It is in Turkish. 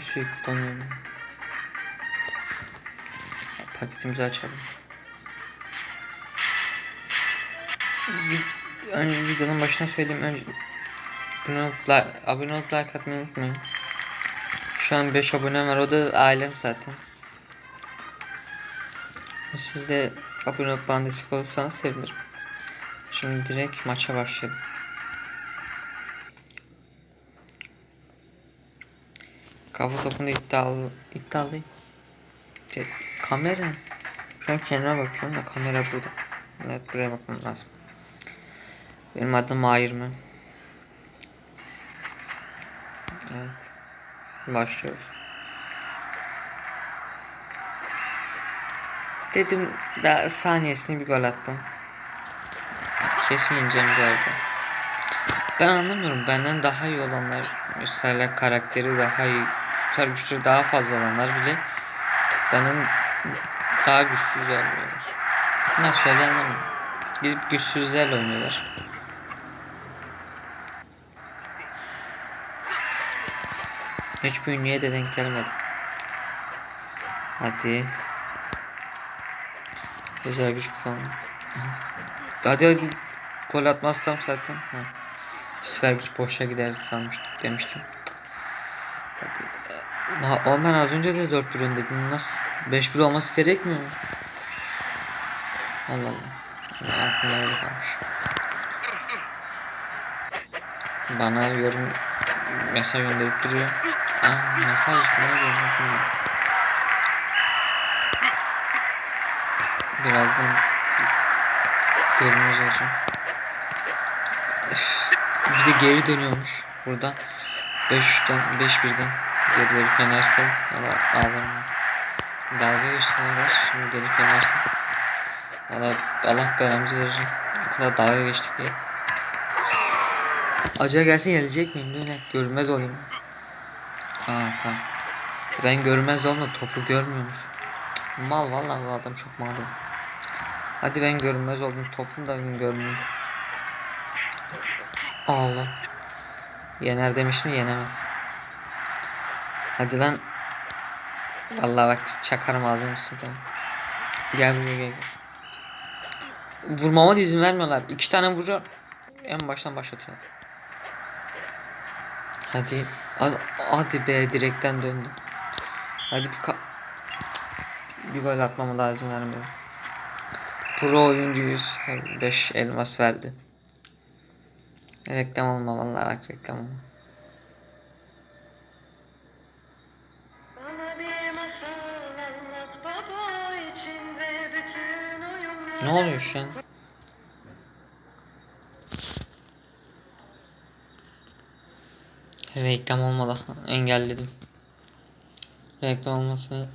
Sürekli donuyorum. Paketimizi açalım. Önce videonun başına söyleyeyim önce abone olup, like, abone olup like atmayı unutmayın. Şu an 5 abonem var o da ailem zaten. Siz de abone olup bana destek olursanız sevinirim. Şimdi direkt maça başlayalım. Kafa topunda iddialı, iddialıyım. Şey, kamera. Şu an kendime bakıyorum da kamera burada. Evet buraya bakmam lazım. Benim adım Mahirmen. Evet. Başlıyoruz. Dedim daha saniyesinde bir gol attım. Kesin yeneceğim golde. Ben anlamıyorum. Benden daha iyi olanlar mesela karakteri daha iyi, süper güçleri daha fazla olanlar bile benden daha güçsüz oynuyorlar. Nasıl öyle. Gidip güçsüzlerle oynuyorlar. Hiçbir ünlüye de denk gelmedim. Hadi. Özel güç kullandım. Hadi hadi. Gol atmazsam zaten. Ha. Süper güç boşa gider sanmıştım demiştim. Hadi. Ha, o ben az önce de 4-1 öndeydim. Nasıl? 5-1 olması gerekmiyor mu? Allah Allah. Aklımda öyle kalmış. Bana yorum mesaj gönderip duruyor. Aa, mesaj ne bilmiyorum. Birazdan olacağım. Üf, Bir de geri dönüyormuş buradan. 5'ten 5-1'den gerileri yenerse valla ağlarım. Dalga geçti kadar şimdi gelip yenerse. Valla Allah belamızı verir. Bu kadar dalga geçtik diye. Acıya gelsin gelecek miyim? Ne? Görünmez olayım. Aa tamam. Ben görünmez olma topu görmüyor musun? Mal vallahi bu adam çok mal. Hadi ben görünmez oldum topun da görmüyorum. Allah. Yener demiştim yenemez. Hadi lan. Vallahi bak çakarım ağzını üstüne. Gel buraya gel. Vurmama da izin vermiyorlar. İki tane vuruyor. En baştan başlatıyor. Hadi. Hadi, be direkten döndü. Hadi bir ka bir gol atmama izin vermedi. Pro oyuncuyuz. Tabii 5 elmas verdi. Reklam olma vallahi bak reklam olma. Ne oluyor şu an? Reklam olmadı. Engelledim. Reklam olmasını